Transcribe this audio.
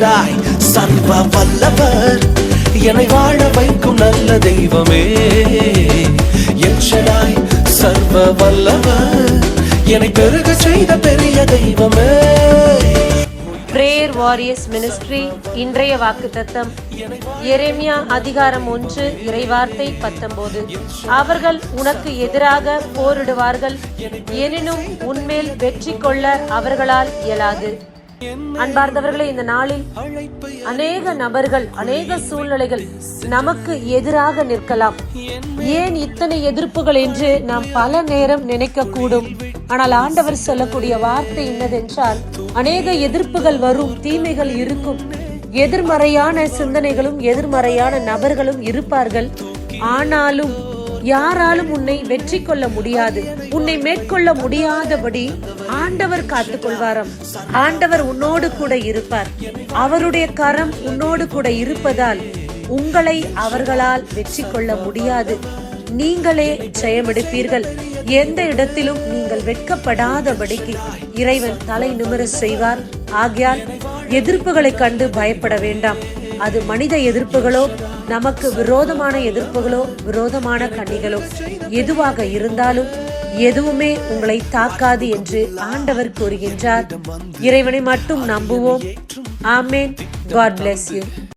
El Shaddai சர்வ வல்லவர். என்னை வாழ வைக்கும் நல்ல தெய்வமே. எல்ஷடாய் சர்வ வல்லவர். என்னை பெருக செய்த பெரிய தெய்வமே. பிரேயர் வாரியர்ஸ் மினிஸ்ட்ரி இன்றைய வாக்குத்தத்தம். எரேமியா அதிகாரம் ஒன்று இறைவார்த்தை பத்தொன்பது. அவர்கள் உனக்கு எதிராக போரிடுவார்கள். எனினும் உன்மேல் வெற்றி கொள்ள அவர்களால் இயலாது. அன்பார்ந்தவர்களே இந்த நாளில் அநேக நபர்கள் அநேக சூழ்நிலைகள் நமக்கு எதிராக நிற்கலாம். ஏன் இத்தனை எதிர்ப்புகள் என்று நாம் பல நேரம் நினைக்க கூடும் ஆனால் ஆண்டவர் சொல்லக்கூடிய வார்த்தை என்னதென்றால் அநேக எதிர்ப்புகள் வரும் தீமைகள் இருக்கும். எதிர்மறையான சிந்தனைகளும் எதிர்மறையான நபர்களும் இருப்பார்கள். ஆனாலும் யாராலும் உன்னை வெற்றி கொள்ள முடியாது. உன்னை மேற்கொள்ள முடியாதபடி ஆண்டவர் காத்துக் கொள்வாராம். ஆண்டவர் உன்னோடு கூட இருப்பார். அவருடைய கரம் உன்னோடு கூட இருப்பதால் உங்களை அவர்களால் வெற்றி கொள்ள முடியாது. நீங்களே ஜெயமெடுப்பீர்கள். எந்த இடத்திலும் நீங்கள் வெட்கப்படாதபடிக்கு இறைவன் தலை நிமிர செய்வார். ஆகியால் எதிர்ப்புகளை கண்டு பயப்பட வேண்டாம். அது மனித எதிர்ப்புகளோ நமக்கு விரோதமான எதிர்ப்புகளோ விரோதமான கண்ணிகளோ எதுவாக இருந்தாலும் எதுவுமே உங்களை தாக்காது என்று ஆண்டவர் கூறுகின்றார். இறைவனை மட்டும் நம்புவோம். ஆமேன். God bless you